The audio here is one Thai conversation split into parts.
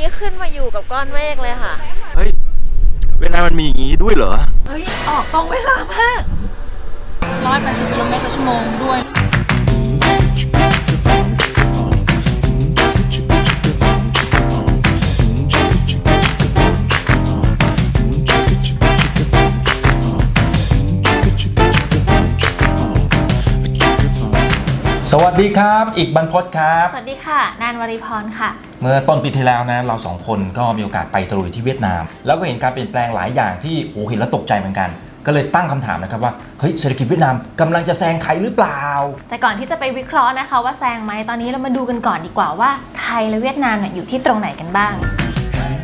นี้ขึ้นมาอยู่กับก้อนเมฆเลยค่ะ เฮ้ย เวียดนามมันมีอย่างนี้ด้วยเหรอ เฮ้ย ออกตรงเวลามาก 180กิโลเมตรต่อชั่วโมงด้วย สวัสดีครับ อีกบรรพตครับ สวัสดีค่ะ นานวริพรค่ะ เมื่อต้นปีที่แล้วนะเราสองคนก็มีโอกาสไปตะลุยที่เวียดนาม แล้วก็เห็นการเปลี่ยนแปลงหลายอย่างที่โหเห็นแล้วตกใจเหมือนกัน ก็เลยตั้งคำถามนะครับว่าเฮ้ยเศรษฐกิจเวียดนามกำลังจะแซงไทยหรือเปล่า แต่ก่อนที่จะไปวิเคราะห์นะคะว่าแซงไหมตอนนี้เรามาดูกันก่อนดีกว่าว่าไทยและเวียดนามเนี่ยอยู่ที่ตรงไหนกันบ้าง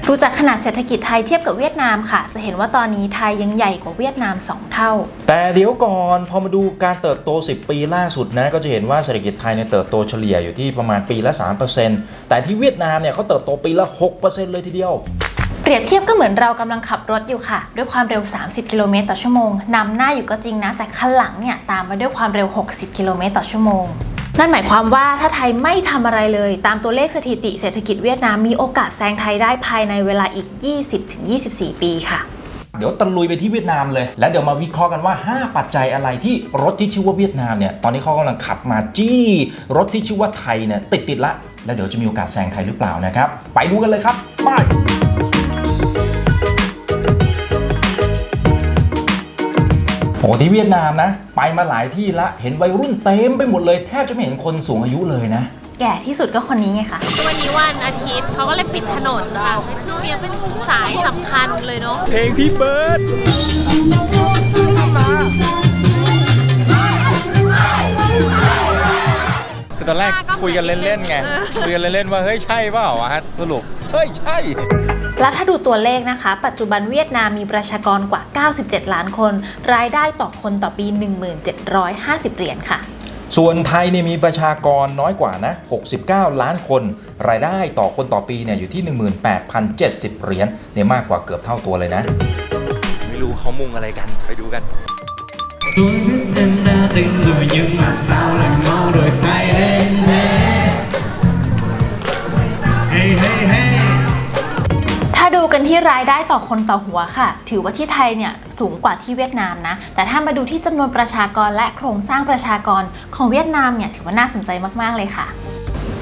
ดูจากขนาดเศรษฐกิจไทยเทียบกับเวียดนามค่ะ จะเห็นว่าตอนนี้ไทยยังใหญ่กว่าเวียดนาม 2 เท่า แต่เดี๋ยวก่อนพอมาดูการเติบโต 10 ปีล่าสุดนะก็จะเห็นว่าเศรษฐกิจไทยเนี่ยเติบโตเฉลี่ยอยู่ที่ประมาณปีละ 3%แต่ที่เวียดนามเนี่ยเขาเติบโตปีละ 6%เลยทีเดียวเปรียบเทียบก็เหมือนเรากำลังขับรถอยู่ค่ะ ด้วยความเร็ว 30 กิโลเมตรต่อชั่วโมงนำหน้าอยู่ก็จริงนะ แต่คันหลังเนี่ยตามมาด้วยความเร็ว 60 กิโลเมตรต่อชั่วโมง นั่นหมายความว่าถ้าไทยไม่ทำอะไรเลย ตามตัวเลขสถิติเศรษฐกิจเวียดนามมีโอกาสแซงไทยได้ภายในเวลาอีก 20-24 ปีค่ะเดี๋ยวตะลุยไปที่เวียดนามเลย แล้วเดี๋ยวมาวิเคราะห์กันว่า 5 ปัจจัยอะไรที่รถที่ชื่อว่าเวียดนามเนี่ย ตอนนี้เขากำลังขับมาจี้ รถที่ชื่อว่าไทยเนี่ยติดติดละ แล้วเดี๋ยวจะมีโอกาสแซงไทยหรือเปล่านะครับ ไปดูกันเลยครับ ไป อ้ที่เวียดนามนะ ไปมาหลายที่ละเห็นวัยรุ่นเต็มไปหมดเลยแทบจะไม่เห็นคนสูงอายุเลยนะ แก่ที่สุดก็คนนี้ไงคะวันนี้วันอาทิตย์เขาก็เลยปิดถนนค่ะช่วงนี้เป็นสายสำคัญเลยเนาะเพลงพี่เบิร์ดคือตอนแรกคุยกันเล่นๆไงคุยกันเล่นๆว่าเฮ้ยใช่เปล่าวะสรุปเฮ้ยใช่ และถ้าดูตัวเลขนะคะ ปัจจุบันเวียดนามมีประชากรกว่า 97 ล้านคน รายได้ต่อคนต่อปี 1750 เหรียญค่ะ ส่วนไทยเนี่ยมีประชากรน้อยกว่านะ 69 ล้านคน รายได้ต่อคนต่อปีเนี่ยอยู่ที่ 18,070 เหรียญเนี่ยมากกว่าเกือบเท่าตัวเลยนะ ไม่รู้เขามุ่งอะไรกันไปดูกัน Tôi biết em đã tin rồi nhưng mà sao lại รายได้ต่อคนต่อหัวค่ะ ถือว่าที่ไทยเนี่ยสูงกว่าที่เวียดนามนะ แต่ถ้ามาดูที่จำนวนประชากรและโครงสร้างประชากรของเวียดนามเนี่ยถือว่าน่าสนใจมาก ๆ เลยค่ะ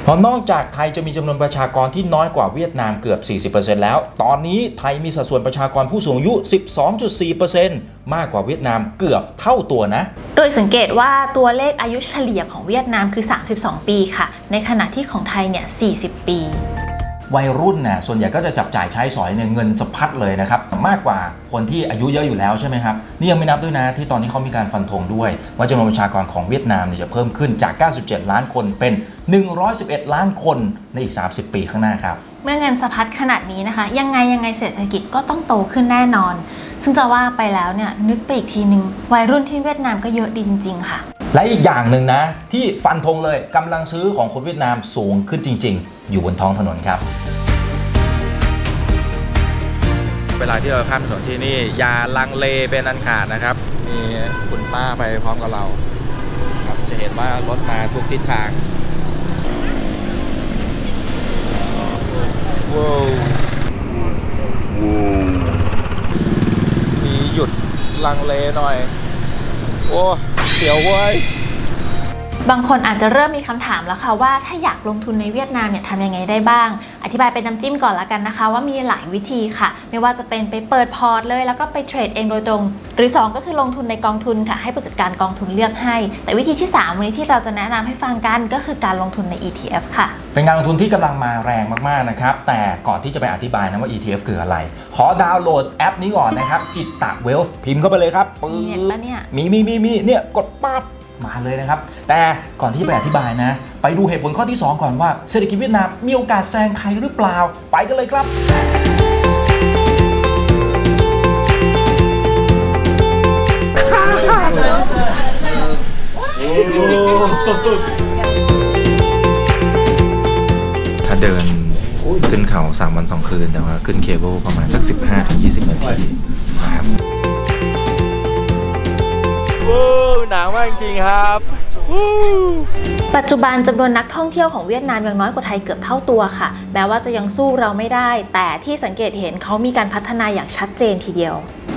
เพราะนอกจากไทยจะมีจำนวนประชากรที่น้อยกว่าเวียดนามเกือบ 40%แล้ว ตอนนี้ไทยมีสัดส่วนประชากรผู้สูงอายุ 12.4%มากกว่าเวียดนามเกือบเท่าตัวนะ โดยสังเกตว่าตัวเลขอายุเฉลี่ยของเวียดนามคือ 32 ปีค่ะ ในขณะที่ของไทยเนี่ย 40 ปี วัยรุ่นน่ะส่วนใหญ่ก็จะจับจ่ายใช้สอยเนี่ยเงินสะพัดเลยนะครับมากกว่าคนที่อายุเยอะอยู่แล้วใช่ไหมครับนี่ยังไม่นับด้วยนะที่ตอนนี้เขามีการฟันธงด้วย ว่าจำนวนประชากรของเวียดนามเนี่ยจะเพิ่มขึ้นจาก 97 ล้านคนเป็น 111 ล้านคนในอีก 30 ปีข้างหน้าครับเมื่อเงินสะพัดขนาดนี้นะคะ ยังไงยังไงเศรษฐกิจก็ต้องโตขึ้นแน่นอน ซึ่งจะว่าไปแล้วเนี่ยนึกไปอีกทีนึงวัยรุ่นที่เวียดนามก็เยอะดีจริง ๆ ค่ะ และอีกอย่างหนึ่งนะ ที่ฟันธงเลยกำลังซื้อของคนเวียดนามสูงขึ้นจริง ๆ อยู่บนท้องถนนครับ เวลาที่เราข้ามถนนที่นี่อย่าลังเลเป็นอันขาดนะครับ มีคุณป้าไปพร้อมกับเราครับจะเห็นว่ารถมาทุกทิศทางว้าวมีหยุดลังเลหน่อยโอ้ เสียวเว้ย บางคนอาจจะเริ่มมีคำถามแล้วค่ะว่าถ้าอยากลงทุนในเวียดนามเนี่ยทำยังไงได้บ้าง อธิบายเป็นน้ำจิ้มก่อนละกันนะคะ ว่ามีหลายวิธีค่ะ ไม่ว่าจะเป็นไปเปิดพอร์ตเลย แล้วก็ไปเทรดเองโดยตรง หรือ 2 ก็คือลงทุนในกองทุนค่ะ ให้ผู้จัดการกองทุนเลือกให้ แต่วิธีที่ 3 วันนี้ที่เราจะแนะนำให้ฟังกันก็คือการลงทุนใน ETF ค่ะ เป็นการลงทุนที่กำลังมาแรงมากๆนะครับแต่ก่อนที่จะไปอธิบายนะว่า ETF คืออะไร ขอดาวน์โหลดแอปนี้ก่อนนะครับจิตตะเวลฟ์พิมพ์เข้าไปเลยครับปึ๊บมีเน็ตปะเนี่ยมีมีมีมีเนี่ยกดปั๊บ มาเลยนะครับ แต่ก่อนที่ไปอธิบายนะ ไปดูเหตุผลข้อที่ 2 ก่อนว่าเศรษฐกิจเวียดนามมีโอกาสแซงไทยหรือเปล่า ไปกันเลยครับถ้าเดินขึ้นเขา 3 วัน 2 คืนแต่ว่าขึ้นเคเบิลประมาณสัก 15-20 นาทีนะครับ ว้าวหนาวมากจริงๆครับปัจจุบันจำนวนนักท่องเที่ยวของเวียดนามยังน้อยกว่าไทยเกือบเท่าตัวค่ะ แม้ว่าจะยังสู้เราไม่ได้ แต่ที่สังเกตเห็นเขามีการพัฒนาอย่างชัดเจนทีเดียว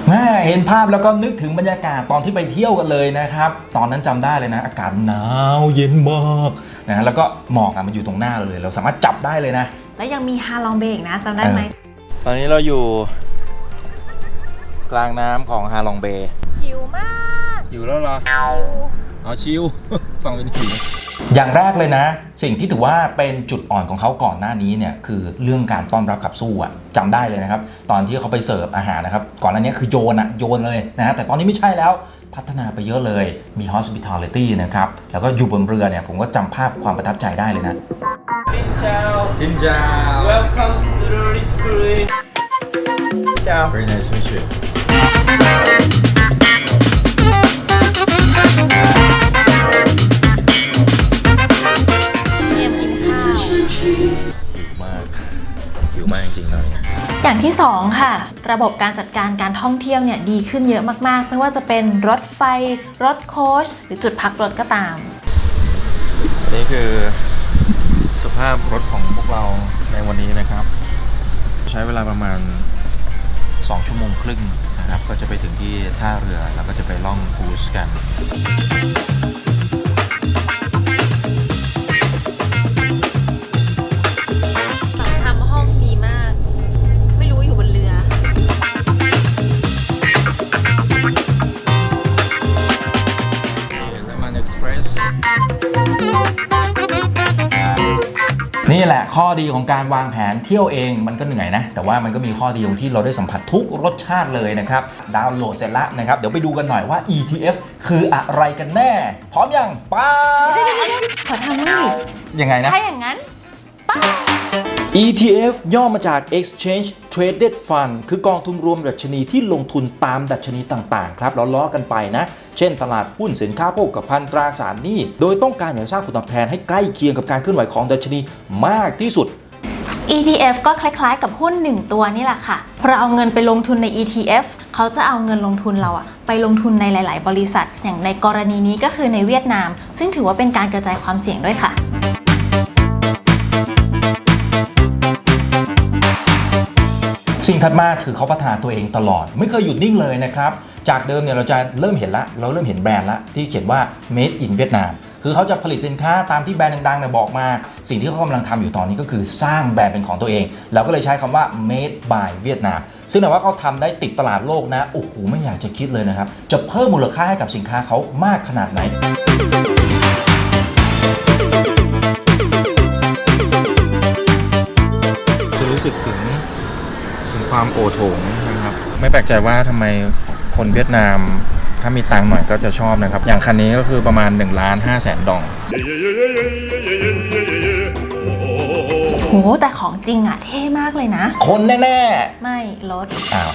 แม่เห็นภาพแล้วก็นึกถึงบรรยากาศตอนที่ไปเที่ยวกันเลยนะครับ ตอนนั้นจำได้เลยนะ อากาศหนาวเย็นมากนะแล้วก็หมอกอะมันอยู่ตรงหน้าเราเลย เราสามารถจับได้เลยนะ และยังมีฮาลองเบย์อีกนะจำได้ไหมตอนนี้เราอยู่ กลางน้ำของฮาลองเบย์หิวมาก อยู่แล้วเหรอเอาชิว ฟังเป็นผีอย่างแรกเลยนะ สิ่งที่ถือว่าเป็นจุดอ่อนของเขาก่อนหน้านี้เนี่ยคือเรื่องการต้อนรับขับสู้อะจำได้เลยนะครับ ตอนที่เขาไปเสิร์ฟอาหารนะครับ ก่อนหน้านี้คือโยนอะโยนเลยนะฮะแต่ตอนนี้ไม่ใช่แล้วพัฒนาไปเยอะเลยมี hospitality นะครับ แล้วก็อยู่บนเรือเนี่ย ผมก็จำภาพความประทับใจได้เลยนะ Xin chào ซินจา Welcome to the Rory School Chào Very nice to meet you เตรียมกินข้าว หิวมากหิวมากจริงๆเลยอย่างที่ 2 ค่ะ ระบบการจัดการการท่องเที่ยวเนี่ยดีขึ้นเยอะมากๆ ไม่ว่าจะเป็นรถไฟ รถโค้ชหรือจุดพักรถก็ตาม อันนี้คือสภาพรถของพวกเราในวันนี้นะครับ ใช้เวลาประมาณ 2 ชั่วโมงครึ่ง นะครับ ก็จะไปถึงที่ท่าเรือแล้วก็จะไปล่องครูสกัน ข้อดีของการวางแผนเที่ยวเองมันก็เหนื่อยนะ แต่ว่ามันก็มีข้อดีตรงที่เราได้สัมผัสทุกรสชาติเลยนะครับ ดาวน์โหลดเสร็จแล้วนะครับ เดี๋ยวไปดูกันหน่อยว่า ETF คืออะไรกันแน่ พร้อมยังไป้าขอทำมั่งดิยังไงนะ ถ้าอย่างนั้น ETF ย่อมาจาก Exchange Traded Fund คือกองทุนรวมดัชนีที่ลงทุนตามดัชนีต่างๆ ครับล้วล้อกันไปนะ เช่นตลาดหุ้นสินค้าโภคภัณฑ์ตราสารหนี้ โดยต้องการอยากสร้างผลตอบแทนให้ใกล้เคียงกับการเคลื่อนไหวของดัชนีมากที่สุด ETF ก็คล้ายๆ กับหุ้น 1 ตัวนี่แหละค่ะพอเราเอาเงินไปลงทุนใน ETF เขาจะเอาเงินลงทุนเราอะไปลงทุนในหลาย ๆ บริษัท อย่างในกรณีนี้ก็คือในเวียดนาม ซึ่งถือว่าเป็นการกระจายความเสี่ยงด้วยค่ะ สิ่งถัดมาคือเขาพัฒนาตัวเองตลอด ไม่เคยหยุดนิ่งเลยนะครับ จากเดิมเนี่ยเราจะเริ่มเห็นละ เราเริ่มเห็นแบรนด์ละที่เขียนว่า made in Vietnam คือเขาจะผลิตสินค้าตามที่แบรนด์ดังๆเนี่ยบอกมา สิ่งที่เขากำลังทำอยู่ตอนนี้ก็คือสร้างแบรนด์เป็นของตัวเอง เราก็เลยใช้คำว่า made by Vietnam ซึ่งแต่ว่าเขาทำได้ติดตลาดโลกนะ โอ้โห ไม่อยากจะคิดเลยนะครับ จะเพิ่มมูลค่าให้กับสินค้าเขามากขนาดไหนจะรู้สึกถึง ความโอโถงนะครับ ไม่แปลกใจว่าทำไมคนเวียดนาม ถ้ามีตังค์หน่อยก็จะชอบนะครับ อย่างคันนี้ก็คือประมาณ1ล้าน5แสนดองโหแต่ของจริงอะเท่มากเลยนะ คนแน่ไม่รถๆอ้าว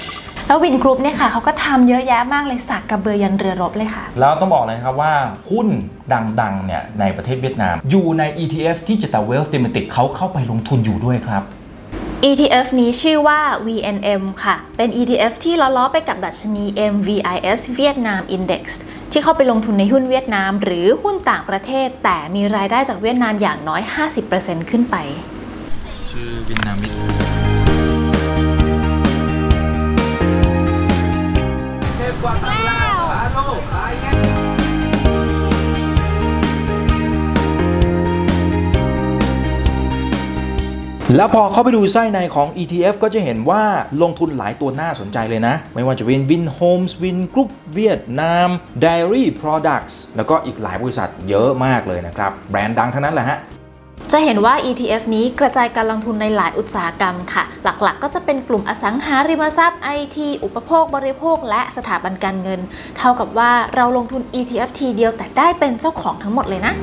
แล้ววินกรุ๊ปเนี่ยค่ะเขาก็ทำเยอะแยะมากเลยสักกระเบือยันเรือรบเลยค่ะ แล้วต้องบอกเลยนะครับว่าหุ้นดังๆเนี่ยในประเทศเวียดนาม อยู่ใน ETF ที่จิตาเวล t ์ h ม m ติกเขาเข้าไปลงทุนอยู่ด้วยครับ ETF นี้ชื่อว่า VNM ค่ะ เป็น ETF ที่ล้อๆไปกับดัชนี MVIS Vietnam Index ที่เข้าไปลงทุนในหุ้นเวียดนาม หรือหุ้นต่างประเทศ แต่มีรายได้จากเวียดนามอย่างน้อย 50%ขึ้นไป ชื่อวินนามิด แล้วพอเข้าไปดูไส้ในของ ETF ก็จะเห็นว่าลงทุนหลายตัวน่าสนใจเลยนะ ไม่ว่าจะเป็น Win Homes Win Group เวียดนาม Dairy Products แล้วก็อีกหลายบริษัทเยอะมากเลยนะครับ แบรนด์ดังทั้งนั้นแหละฮะจะเห็นว่า ETF นี้กระจายการลงทุนในหลายอุตสาหกรรมค่ะ หลักๆก็จะเป็นกลุ่มอสังหาริมทรัพย์ IT อุปโภคบริโภค และสถาบันการเงิน เท่ากับว่าเราลงทุน ETF ทีเดียวแต่ได้เป็นเจ้าของทั้งหมดเลยนะ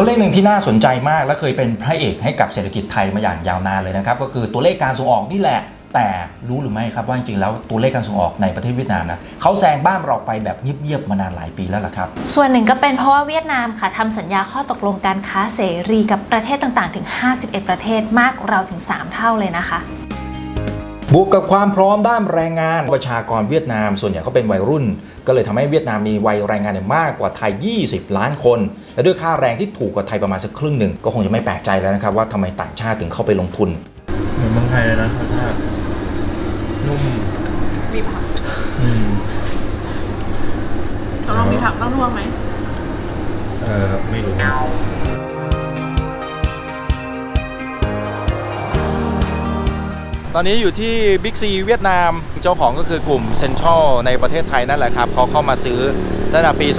ตัวเลขหนึ่งที่น่าสนใจมากและเคยเป็นพระเอกให้กับเศรษฐกิจไทยมาอย่างยาวนานเลยนะครับก็คือตัวเลขการส่งออกนี่แหละ แต่รู้หรือไม่ครับว่าจริงๆแล้วตัวเลขการส่งออกในประเทศเวียดนามนะเขาแซงบ้านเราไปแบบเงียบๆมานานหลายปีแล้วล่ะครับ ส่วนหนึ่งก็เป็นเพราะว่าเวียดนามค่ะทำสัญญาข้อตกลงการค้าเสรีกับประเทศต่างๆ ถึง 51 ประเทศมากกว่าเราถึง 3 เท่าเลยนะคะ บวกกับความพร้อมด้านแรงงานประชากรเวียดนาม ส่วนใหญ่เขาเป็นวัยรุ่น ก็เลยทำให้เวียดนามมีวัยแรงงานเนี่ยมากกว่าไทย 20 ล้านคน และด้วยค่าแรงที่ถูกกว่าไทยประมาณสักครึ่งหนึ่ง ก็คงจะไม่แปลกใจแล้วนะครับว่าทำไมต่างชาติถึงเข้าไปลงทุนเหมือนเมืองไทยเลยนะรสชาตินุ่มมีผักอืมเราลองมีผักต้องร่วงไหมเออไม่รู้ ตอนนี้อยู่ที่บิ๊กซีเวียดนาม เจ้าของก็คือกลุ่มเซ็นทรัลในประเทศไทยนั่นแหละครับเขาเข้ามาซื้อตั้งแต่ปี 2559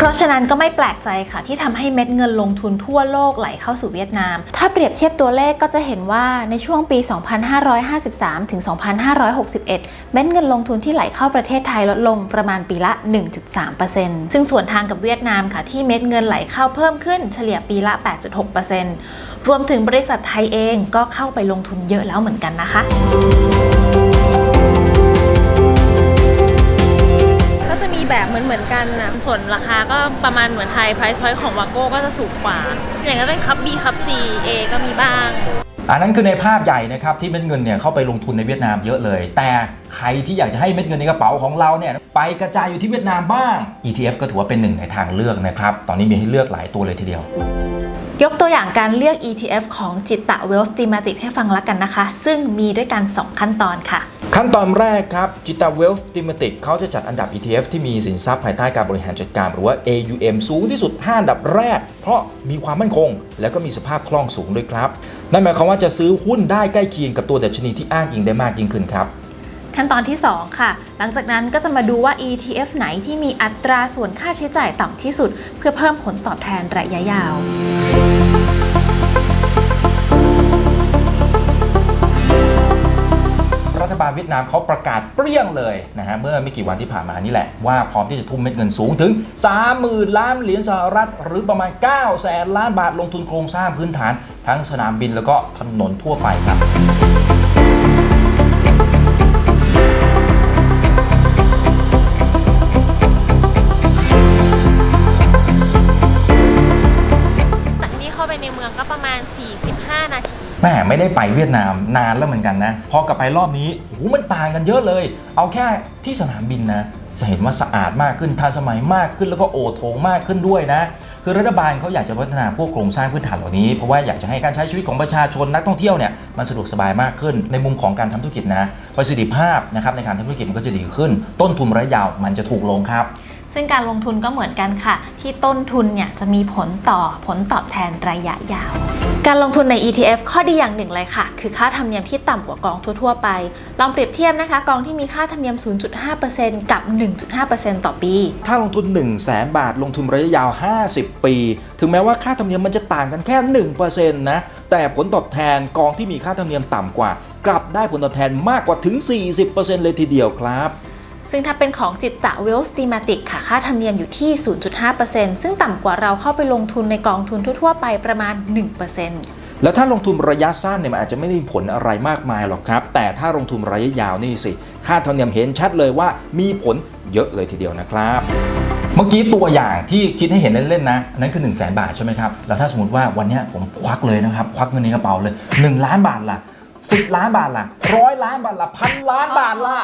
เพราะฉะนั้นก็ไม่แปลกใจค่ะที่ทำให้เม็ดเงินลงทุนทั่วโลกไหลเข้าสู่เวียดนาม ถ้าเปรียบเทียบตัวเลขก็จะเห็นว่าในช่วงปี 2553 ถึง 2561 เม็ดเงินลงทุนที่ไหลเข้าประเทศไทยลดลงประมาณปีละ 1.3%ซึ่งส่วนทางกับเวียดนามค่ะที่เม็ดเงินไหลเข้าเพิ่มขึ้นเฉลี่ยปีละ 8.6%รวมถึงบริษัทไทยเองก็เข้าไปลงทุนเยอะแล้วเหมือนกันนะคะ แบบเหมือนเหมือนๆกันนะส่วนราคาก็ประมาณเหมือนไทย price point ของวาโก้ก็จะสูงกว่า อย่างก็เป็นคัพ B คัพ C A ก็มีบ้างอันนั้นคือในภาพใหญ่นะครับที่เม็ดเงินเนี่ยเข้าไปลงทุนในเวียดนามเยอะเลย แต่ใครที่อยากจะให้เม็ดเงินในกระเป๋าของเราเนี่ยไปกระจายอยู่ที่เวียดนามบ้าง ETF ก็ถือว่าเป็นหนึ่งในทางเลือกนะครับ ตอนนี้มีให้เลือกหลายตัวเลยทีเดียว ยกตัวอย่างการเลือก ETF ของจิตตะ Wealth Thematic ให้ฟังละกันนะคะ ซึ่งมีด้วยกัน 2 ขั้นตอนค่ะ ขั้นตอนแรกครับจิตา Wealth Thematic เขาจะจัดอันดับ ETF ที่มีสินทรัพย์ภายใต้การบริหารจัดการ หรือว่า AUM สูงที่สุด 5 อันดับแรก เพราะมีความมั่นคง และก็มีสภาพคล่องสูงด้วยครับ นั่นหมายความว่าจะซื้อหุ้นได้ใกล้เคียงกับตัวดัชนีที่อ้างอิงได้มากยิ่งขึ้นครับ ขั้นตอนที่ 2 ค่ะ หลังจากนั้นก็จะมาดูว่า ETF ไหนที่มีอัตราส่วนค่าใช้จ่ายต่ำที่สุด เพื่อเพิ่มผลตอบแทนระยะยาว เวียดนามเขาประกาศเปรี้ยงเลยนะฮะเมื่อไม่กี่วันที่ผ่านมานี่แหละ ว่าพร้อมที่จะทุ่มเม็ดเงินสูงถึง 30,000 ล้านเหรียญสหรัฐ หรือประมาณ 9 แสนล้านบาทลงทุนโครงสร้างพื้นฐาน ทั้งสนามบินแล้วก็ถนนทั่วไปครับ แม่ไม่ได้ไปเวียดนามนานแล้วเหมือนกันนะพอกลับไปรอบนี้โอ้โหมันต่างกันเยอะเลย เอาแค่ที่สนามบินนะจะเห็นว่าสะอาดมากขึ้นทันสมัยมากขึ้นแล้วก็โอโถงมากขึ้นด้วยนะ คือรัฐบาลเขาอยากจะพัฒนาพวกโครงสร้างพื้นฐานเหล่านี้ เพราะว่าอยากจะให้การใช้ชีวิตของประชาชนนักท่องเที่ยวเนี่ยมันสะดวกสบายมากขึ้น ในมุมของการทำธุรกิจนะประสิทธิภาพนะครับในการทำธุรกิจมันก็จะดีขึ้น ต้นทุนระยะยาวมันจะถูกลงครับ ซึ่งการลงทุนก็เหมือนกันค่ะ ที่ต้นทุนเนี่ยจะมีผลต่อผลตอบแทนระยะยาว การลงทุนใน ETF ข้อดีอย่างหนึ่งเลยค่ะ คือค่าธรรมเนียมที่ต่ำกว่ากองทั่ว ๆ ไป ลองเปรียบเทียบนะคะ กองที่มีค่าธรรมเนียม 0.5%กับ 1.5%ต่อปี ถ้าลงทุน 1 0 0 0 0แบาท ลงทุนระยะยาว 50 ปี ถึงแม้ว่าค่าธรรมเนียมมันจะต่างกันแค่ 1%นะแต่ผลตอบแทนกองที่มีค่าธรรมเนียมต่ำกว่า กลับได้ผลตอบแทนมากกว่าถึง 40%เลยทีเดียวครับ ซึ่งถ้าเป็นของจิตตะ Wealth Thematic ค่ะ ค่าธรรมเนียมอยู่ที่ 0.5%ซึ่งต่ำกว่าเราเข้าไปลงทุนในกองทุนทั่วๆไปประมาณ 1%แล้วถ้าลงทุนระยะสั้นเนี่ยมันอาจจะไม่ได้ผลอะไรมากมายหรอกครับ แต่ถ้าลงทุนระยะยาวนี่สิ ค่าธรรมเนียมเห็นชัดเลยว่ามีผลเยอะเลยทีเดียวนะครับ เมื่อกี้ตัวอย่างที่คิดให้เห็นเล่นๆนะนั้นคือ1 0 0 0 0แบาทใช่ไหมครับแล้วถ้าสมมติว่าวันนี้ผมควักเลยนะครับควักเงินในกระเป๋าเลย 1 ล้านบาทล่ะ 10ล้านบาทล่ะร้อยล้านบาทล่ะพันล้านบาทล่ะ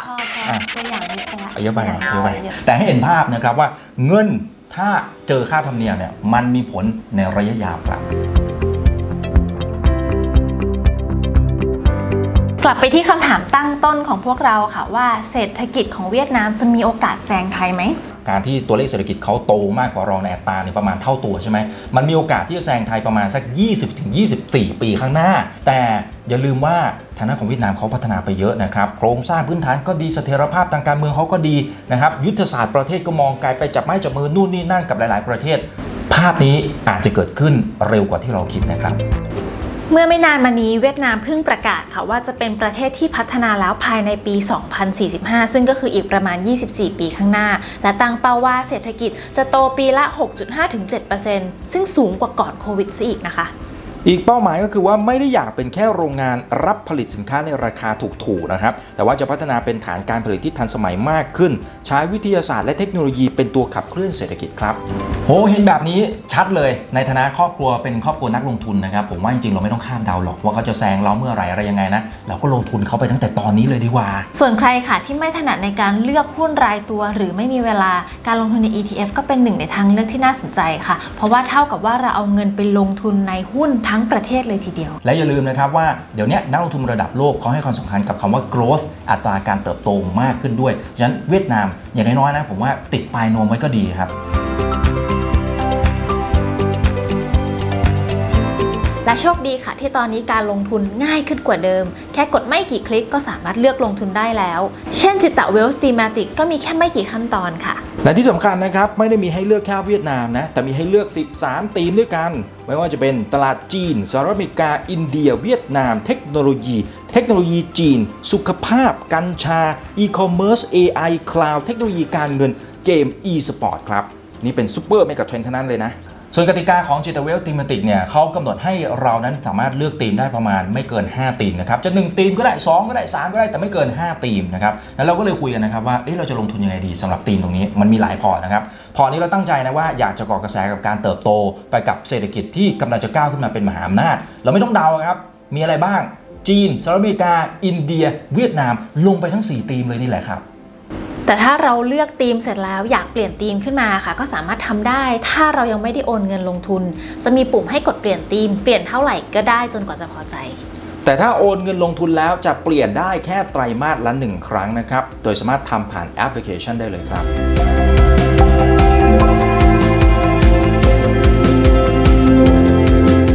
อะตัวอย่างเยอะไปละเยอะไปอะเยอะไป แต่ให้เห็นภาพนะครับว่าเงินถ้าเจอค่าธรรมเนียมเนี่ยมันมีผลในระยะยาวครับ กลับไปที่คำถามตั้งต้นของพวกเราค่ะว่าเศรษฐกิจของเวียดนามจะมีโอกาสแซงไทยไหม การที่ตัวเลขเศรษฐกิจเขาโตมากกว่ารองในอัตราเนี่ยประมาณเท่าตัวใช่ไหมมันมีโอกาสที่จะแซงไทยประมาณสัก 20-24 ปีข้างหน้า แต่อย่าลืมว่าฐานะของเวียดนามเขาพัฒนาไปเยอะนะครับโครงสร้างพื้นฐานก็ดีเสถียรภาพทางการเมืองเขาก็ดีนะครับยุทธศาสตร์ประเทศก็มองไกลไปจับไม้จับมือนู่นนี่นั่นกับหลาย ๆ ประเทศ ภาพนี้อาจจะเกิดขึ้นเร็วกว่าที่เราคิดนะครับ เมื่อไม่นานมานี้เวียดนามเพิ่งประกาศค่ะว่าจะเป็นประเทศที่พัฒนาแล้วภายในปี 2045 ซึ่งก็คืออีกประมาณ 24 ปีข้างหน้า และตั้งเป้าว่าเศรษฐกิจจะโตปีละ 6.5-7%ซึ่งสูงกว่าก่อนโควิดซะอีกนะคะ อีกเป้าหมายก็คือว่าไม่ได้อยากเป็นแค่โรงงานรับผลิตสินค้าในราคาถูกๆนะครับ แต่ว่าจะพัฒนาเป็นฐานการผลิตที่ทันสมัยมากขึ้น ใช้วิทยาศาสตร์และเทคโนโลยีเป็นตัวขับเคลื่อนเศรษฐกิจครับโหเห็นแบบนี้ชัดเลยในฐานะครอบครัวเป็นครอบครัวนักลงทุนนะครับ ผมว่าจริงๆเราไม่ต้องคาดเดาหรอกว่าเขาจะแซงเราเมื่อไหร่อะไรยังไงนะเราก็ลงทุนเขาไปตั้งแต่ตอนนี้เลยดีกว่า ส่วนใครค่ะที่ไม่ถนัดในการเลือกหุ้นรายตัว หรือไม่มีเวลาการลงทุนใน ETF ก็เป็นหนึ่งในทางเลือกที่น่าสนใจค่ะ เพราะว่าเท่ากับว่าเราเอาเงินไปลงทุนในหุ้นทั้้งประเทศเลยทีเดียว และอย่าลืมนะครับว่าเดี๋ยวนี้นักลงทุนระดับโลกเขาให้ความสำคัญกับคำว่า growth อัตราการเติบโตมากขึ้นด้วย ฉะนั้นเวียดนามอย่างน้อยๆนะผมว่าติดปลายนวมไว้ก็ดีครับ และโชคดีค่ะ ที่ตอนนี้การลงทุนง่ายขึ้นกว่าเดิม แค่กดไม่กี่คลิกก็สามารถเลือกลงทุนได้แล้ว เช่นจิตตะเวลสตีมาติกก็มีแค่ไม่กี่ขั้นตอนค่ะ และที่สำคัญนะครับไม่ได้มีให้เลือกแค่เวียดนามนะแต่มีให้เลือก 13 ธีมด้วยกัน ไม่ว่าจะเป็นตลาดจีนสหรัฐอเมริกา อินเดีย เวียดนาม เทคโนโลยี เทคโนโลยีจีน สุขภาพ กัญชาอีคอมเมิร์ซ AI คลาวด์เทคโนโลยีการเงินเกม e-sport ครับ นี่เป็นซูเปอร์เมกะเทรนด์ทั้งนั้นเลยนะ ส่วนกติกาของจิตเวลตีมติกเนี่ยเขากำหนดให้เรานั้นสามารถเลือกทีมได้ประมาณไม่เกิน 5 ทีมนะครับจะ 1 ทีมก็ได้ 2 ก็ได้ 3 ก็ได้แต่ไม่เกิน 5 ทีมนะครับแล้วเราก็เลยคุยกันนะครับว่าเอ๊ะเราจะลงทุนยังไงดีสำหรับทีมตรงนี้มันมีหลายพอร์ตนะครับพอร์ตนี้เราตั้งใจนะว่าอยากจะก่อกระแสกับการเติบโต ไปกับเศรษฐกิจที่กำลังจะก้าวขึ้นมาเป็นมหาอำนาจ เราไม่ต้องเดาครับมีอะไรบ้าง จีนสหรัฐอเมริกา อินเดีย เวียดนาม ลงไปทั้ง 4 ทีมเลยนี่แหละครับ แต่ถ้าเราเลือกธีมเสร็จแล้วอยากเปลี่ยนธีมขึ้นมาค่ะ ก็สามารถทำได้ ถ้าเรายังไม่ได้โอนเงินลงทุน จะมีปุ่มให้กดเปลี่ยนธีม เปลี่ยนเท่าไหร่ก็ได้จนกว่าจะพอใจ แต่ถ้าโอนเงินลงทุนแล้วจะเปลี่ยนได้แค่ไตรมาสละ1ครั้งนะครับ โดยสามารถทำผ่านแอปพลิเคชันได้เลยครับ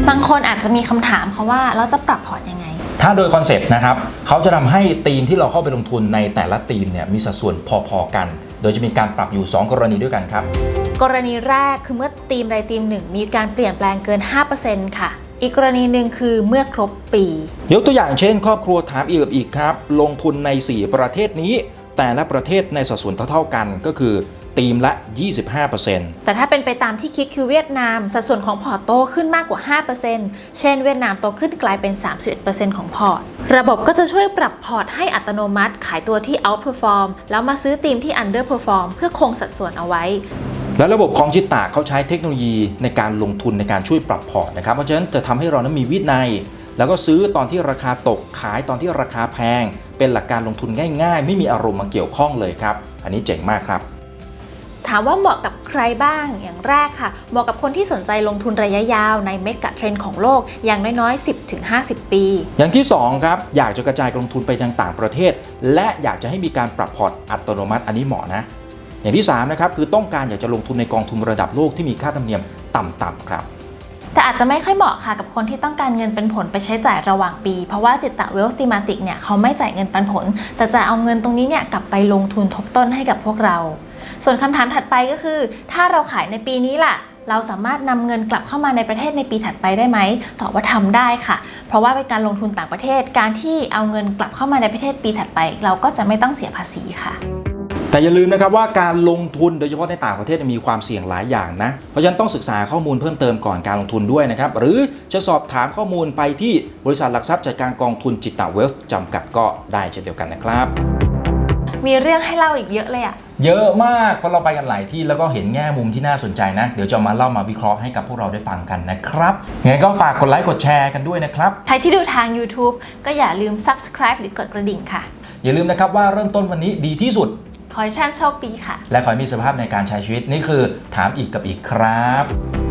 บางคนอาจจะมีคำถามเขาว่าเราจะปรับพอร์ตยังไง ถ้าโดยคอนเซปต์นะครับเขาจะทำให้ทีมที่เราเข้าไปลงทุนในแต่ละทีมเนี่ยมีสัดส่วนพอๆกัน โดยจะมีการปรับอยู่ 2 กรณีด้วยกันครับ กรณีแรกคือเมื่อทีมใดทีมหนึ่ง มีการเปลี่ยนแปลงเกิน 5%ค่ะอีกกรณีหนึ่งคือเมื่อครบปี ยกตัวอย่างเช่น ครอบครัวถามอีกกับอีกครับ ลงทุนใน 4 ประเทศนี้ แต่ละประเทศในสัดส่วนเท่าๆกันก็คือ ทีมละ 25%แต่ถ้าเป็นไปตามที่คิดคือเวียดนามสัดส่วนของพอร์ตโตขึ้นมากกว่า 5%เช่นเวียดนามโตขึ้นกลายเป็น 31%ของพอร์ต ระบบก็จะช่วยปรับพอร์ตให้อัตโนมัติขายตัวที่ outperform แล้วมาซื้อทีมที่ underperform เพื่อคงสัดส่วนเอาไว้และระบบของจิตตาเขาใช้เทคโนโลยีในการลงทุนในการช่วยปรับพอร์ตนะครับ เพราะฉะนั้นจะทำให้เรานั้นมีวินัย แล้วก็ซื้อตอนที่ราคาตกขายตอนที่ราคาแพง เป็นหลักการลงทุนง่าย ๆ ไม่มีอารมณ์มาเกี่ยวข้องเลยครับ อันนี้เจ๋งมากครับ ถามว่าเหมาะกับใครบ้างอย่างแรกค่ะ เหมาะกับคนที่สนใจลงทุนระยะยาวในเมกะเทรนด์ของโลกอย่างน้อยๆ 10-50 ปี อย่างที่ 2 ครับ อยากจะกระจายลงทุนไปยังต่างประเทศ และอยากจะให้มีการปรับพอร์ตอัตโนมัติอันนี้เหมาะนะอย่างที่3นะครับคือต้องการอยากจะลงทุนในกองทุนระดับโลกที่มีค่าธรรมเนียมต่ำๆครับแต่อาจจะไม่ค่อยเหมาะค่ะกับคนที่ต้องการเงินเป็นผลไปใช้จ่ายระหว่างปี เพราะว่าจิตตะเวลติมาติกเนี่ยเขาไม่จ่ายเงินปันผล แต่จะเอาเงินตรงนี้เนี่ยกลับไปลงทุนทบต้นให้กับพวกเรา ส่วนคำถามถัดไปก็คือ ถ้าเราขายในปีนี้ล่ะ เราสามารถนำเงินกลับเข้ามาในประเทศในปีถัดไปได้ไหมตอบว่าทำได้ค่ะ เพราะว่าเป็นการลงทุนต่างประเทศ การที่เอาเงินกลับเข้ามาในประเทศปีถัดไป เราก็จะไม่ต้องเสียภาษีค่ะแต่อย่าลืมนะครับว่าการลงทุนโดยเฉพาะในต่างประเทศมีความเสี่ยงหลายอย่างนะ เพราะฉะนั้นต้องศึกษาข้อมูลเพิ่มเติมก่อนการลงทุนด้วยนะครับ หรือจะสอบถามข้อมูลไปที่บริษัทหลักทรัพย์จัดการกองทุนจิตตะเวลจำกัดก็ได้เช่นเดียวกันนะครับ มีเรื่องให้เล่าอีกเยอะเลยอะ เยอะมากเพราะเราไปกันหลายที่แล้วก็เห็นแง่มุมที่น่าสนใจนะ เดี๋ยวจะมาเล่ามาวิเคราะห์ให้กับพวกเราได้ฟังกันนะครับยังไงก็ฝากกดไลค์กดแชร์กันด้วยนะครับใครที่ดูทาง YouTube ก็อย่าลืม subscribe หรือกดกระดิ่งค่ะ อย่าลืมนะครับว่าเริ่มต้นวันนี้ดีที่สุด ขอให้ท่านโชคดีค่ะ และขอให้มีสภาพในการใช้ชีวิตนี่คือถามอีกกับอีกครับ